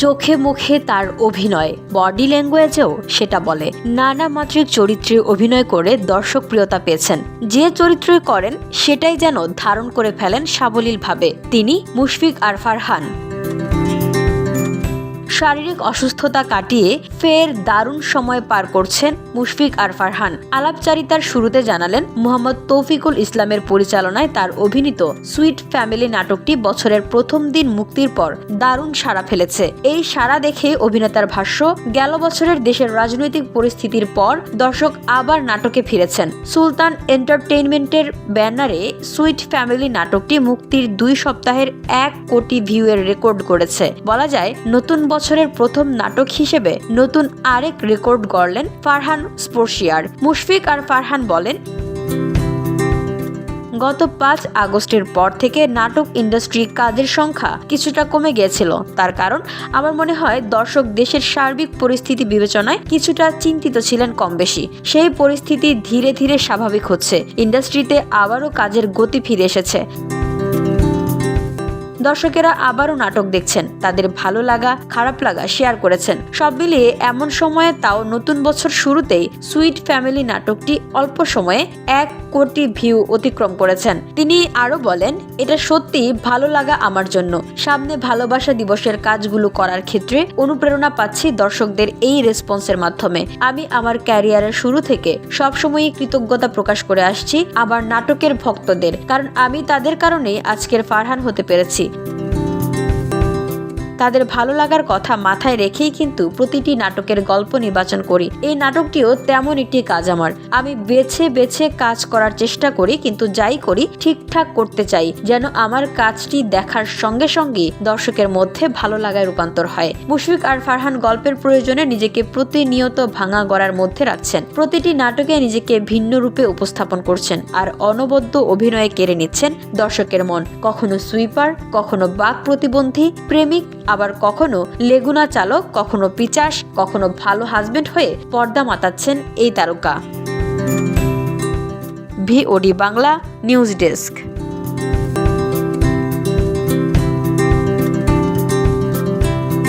চোখে মুখে তার অভিনয়। বডি ল্যাঙ্গুয়েজেও সেটা বলে। নানা মাত্রিক চরিত্রে অভিনয় করে দর্শক প্রিয়তা পেয়েছেন। যে চরিত্রই করেন, সেটাই যেন ধারণ করে ফেলেন সাবলীলভাবে। তিনি মুশফিক আর ফারহান। শারীরিক অসুস্থতা কাটিয়ে ফের দারুণ সময় পার করছেন মুশফিক আর ফারহান। আলাপচারিতার শুরুতে জানালেন, মোহাম্মদ তৌফিকুল ইসলামের পরিচালনায় তার অভিনীত সুইট ফ্যামিলি নাটকটি বছরের প্রথম দিন মুক্তির পর দারুণ সাড়া ফেলেছে। এই সাড়া দেখে অভিনেতার ভাষ্য, গেল বছরের দেশের রাজনৈতিক পরিস্থিতির পর দর্শক আবার নাটকে ফিরেছেন। সুলতান এন্টারটেইনমেন্টের ব্যানারে সুইট ফ্যামিলি নাটকটি মুক্তির দুই সপ্তাহের এক কোটি ভিউয়ের রেকর্ড করেছে বলা যায়, নতুন বছরের প্রথম নাটক হিসেবে নতুন আরেক রেকর্ড গড়লেন ফারহান স্পোর্শিয়ার। মুশফিক আর ফারহান বলেন, গত পাঁচ আগস্টের পর থেকে নাটক ইন্ডাস্ট্রি কাজের সংখ্যা কিছুটা কমে গিয়েছিল। তার কারণ, আমার মনে হয় দর্শক দেশের সার্বিক পরিস্থিতি বিবেচনায় কিছুটা চিন্তিত ছিলেন কম বেশি সেই পরিস্থিতি ধীরে ধীরে স্বাভাবিক হচ্ছে। ইন্ডাস্ট্রিতে আবারও কাজের গতি ফিরে এসেছে। দর্শকেরা আবারও নাটক দেখছেন। তাদের ভালো লাগা, খারাপ লাগা শেয়ার করেছেন। সব মিলিয়ে এমন সময়ে তাও নতুন বছর শুরুতেই সুইট ফ্যামিলি নাটকটি অল্প সময়ে এক কোটি ভিউ অতিক্রম করেছেন। তিনি আরও বলেন, এটা সত্যি ভালো লাগা আমার জন্য। সামনে ভালোবাসা দিবসের কাজগুলো করার ক্ষেত্রে অনুপ্রেরণা পাচ্ছি দর্শকদের এই রেসপন্সের মাধ্যমে। আমি আমার ক্যারিয়ারের শুরু থেকে সবসময়ই কৃতজ্ঞতা প্রকাশ করে আসছি আবার নাটকের ভক্তদের, কারণ আমি তাদের কারণেই আজকের ফারহান হতে পেরেছি। তাদের ভালো লাগার কথা মাথায় রেখেই কিন্তু প্রতিটি নাটকের গল্প নির্বাচন করি। এই নাটকটিও তেমন একটি কাজ আমার আমি বেছে বেছে কাজ করার চেষ্টা করি, কিন্তু যাই করি, ঠিকঠাক করতে চাই, যেন আমার কাজটি দেখার সঙ্গে সঙ্গে দর্শকের মধ্যে ভালো লাগায় রূপান্তর হয়। মুশফিক আর ফারহান গল্পের প্রয়োজনে নিজেকে প্রতিনিয়ত ভাঙা গড়ার মধ্যে রাখছেন। প্রতিটি নাটকে নিজেকে ভিন্ন রূপে উপস্থাপন করছেন আর অনবদ্য অভিনয়ে কেড়ে নিচ্ছেন দর্শকের মন। কখনো সুইপার, কখনো বাক প্রতিবন্ধী, প্রেমিক আবার কখনো লেগুনা চালক, কখনো পিচাস, কখনো ভালো হাজবেন্ড হয়ে পর্দা মাতাচ্ছেন এই তারকা। VOD Bangla news desk.